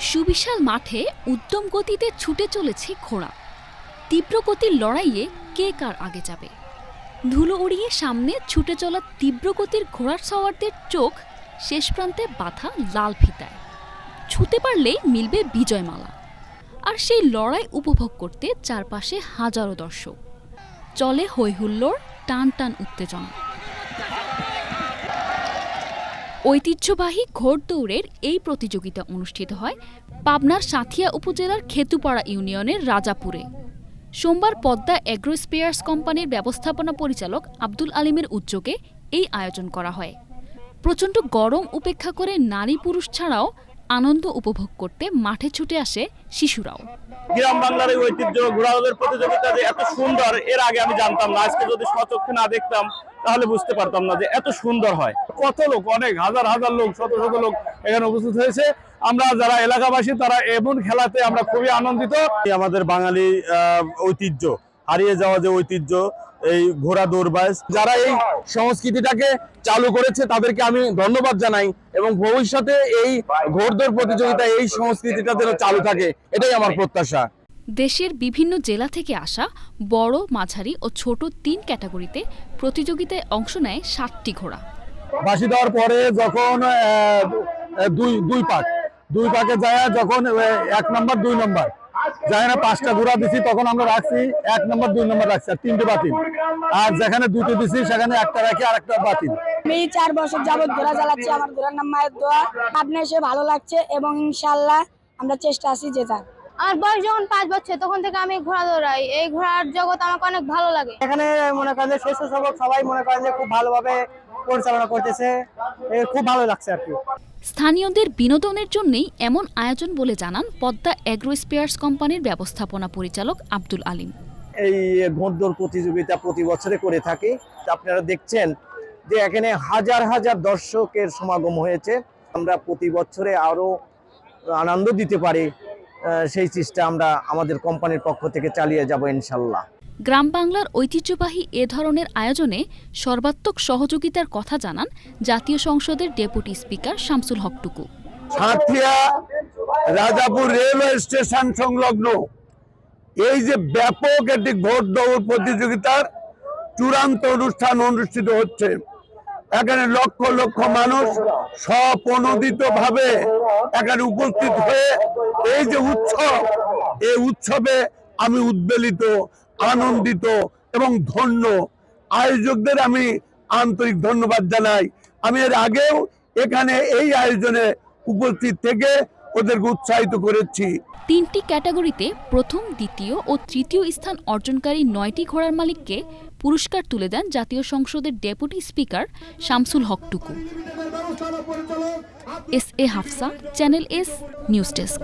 সুবিশাল মাঠে উদ্যম গতিতে ছুটে চলেছে ঘোড়া। তীব্র গতির লড়াইয়ে কে কার আগে যাবে? ধুলো উড়িয়ে সামনে ছুটে চলা তীব্র গতির ঘোড়ার সওয়ারদের চোখ শেষ প্রান্তে বাঁধা লাল ফিতায়। ছুতে পারলেই মিলবে বিজয়মালা। আর সেই লড়াই উপভোগ করতে চারপাশে হাজারো দর্শক। চলে হৈহুল্লোড়, টান টান উত্তেজনা। ঐতিহ্যবাহী ঘোড়দৌড়ের এই প্রতিযোগিতা অনুষ্ঠিত হয় পাবনার সাথিয়া উপজেলার খেতুপাড়া ইউনিয়নের রাজাপুরে। সোমবার পদ্মা অ্যাগ্রো স্পেয়ার্স কোম্পানির ব্যবস্থাপনা পরিচালক আব্দুল আলিমের উদ্যোগে এই আয়োজন করা হয়। প্রচণ্ড গরম উপেক্ষা করে নারী পুরুষ ছাড়াও আনন্দ উপভোগ করতে মাঠে ছুটে আসে শিশুরাও। গ্রাম বাংলার এই ঐতিহ্য ঘোড়াদের প্রতিযোগিতা যে এত সুন্দর, এর আগে আমি জানতাম না। আজকে যদি স্বচক্ষে না দেখতাম তাহলে বুঝতে পারতাম না যে এত সুন্দর হয়। কত লোক, অনেক, হাজার হাজার লোক, শত শত লোক এখানে উপস্থিত হয়েছে। আমরা যারা এলাকাবাসী, তারা এমন খেলাতে আমরা খুবই আনন্দিত। আমাদের বাঙালি ঐতিহ্য, হারিয়ে যাওয়া যে ঐতিহ্য, এই ঘোড়া দৌড়বাজ যারা এই সংস্কৃতিটাকে চালু করেছে, তাদেরকে আমি ধন্যবাদ জানাই এবং ভবিষ্যতে এই ঘোড়দৌড় প্রতিযোগিতা, এই সংস্কৃতিটা যেন চালু থাকে, এটাই আমার প্রত্যাশা। দেশের বিভিন্ন জেলা থেকে আসা বড় মাঝারি ও ছোট তিন ক্যাটাগরিতে প্রতিযোগিতায় অংশ নেয় সাতটি ঘোড়া। বাঁশি দেওয়ার পরে যখন দুই দুই পাক দুই পাকে যায় যখন এক নম্বর দুই নম্বর যায় না পাঁচটা ঘোড়া দিছি তখন আমরা রাখছি এক নম্বর দুই নম্বর রাখছি আর তিনটে বাতিল। আর যেখানে দুটো দিছি সেখানে একটা রাখি আর একটা বাতিল। আমি চার বছর যাবত ঘোড়া চালাচ্ছি আমার ঘোড়ার নাম মায়ের দোয়া। আপনি এসে ভালো লাগছে এবং ইনশাল্লাহ আমরা চেষ্টা আছি জেতার। আমার বয়স যখন পাঁচ বছর তখন থেকে আমি ঘোড়া দৌড়াই এই ঘোড়ার জগৎ আমাকে অনেক ভালো লাগে। এখানে মনে করেন যে স্বেচ্ছাসেবক সবাই মনে করেন যে খুব ভালোভাবে পরিচালনা করতেছে। খুব ভালো লাগছে আর কি। স্থানীয়দের বিনোদনের জন্যই এমন আয়োজন বলে জানান পদ্মা অ্যাগ্রো স্পেয়ার্স কোম্পানির ব্যবস্থাপনা পরিচালক আব্দুল আলিম। এই ঘোড়দৌড় প্রতিযোগিতা প্রতি বছরে করে থাকি। আপনারা দেখছেন যে এখানে হাজার হাজার দর্শকের সমাগম হয়েছে। আমরা প্রতি বছরে আরও আনন্দ দিতে পারি। সেই চেষ্টা আমরা আমাদের কোম্পানির পক্ষ থেকে চালিয়ে যাব ইনশাল্লাহ। গ্রাম বাংলার ঐতিহ্যবাহী এ ধরনের আয়োজনে সর্বাত্মক সহযোগিতার কথা জানান জাতীয় সংসদের ডেপুটি স্পিকার শামসুল হক টুকু। সাথিয়া রাজাপুর রেলওয়ে স্টেশন সংলগ্ন। এই যে ব্যাপক একটি ভোট দৌড় প্রতিযোগিতার চূড়ান্ত অনুষ্ঠান অনুষ্ঠিত হচ্ছে। এখানে লক্ষ লক্ষ মানুষ স্বপ্রণোদিত ভাবে এখানে উপস্থিত হয়ে এই যে উৎসব, এই উৎসবে আমি উদ্বেলিত, আনন্দিত এবং ধন্য। আয়োজকদের আমি আন্তরিক ধন্যবাদ জানাই। আমি এর আগেও এখানে এই আয়োজনে উপস্থিত থেকে ওদেরকে উৎসাহিত করেছি। তিনটি ক্যাটাগরিতে প্রথম, দ্বিতীয় ও তৃতীয় স্থান অর্জনকারী নয়টি ঘোড়ার মালিককে পুরস্কার তুলে দেন জাতীয় সংসদের deputy speaker Shamsul Haque Tuku. S A Hafsa, channel S, news desk.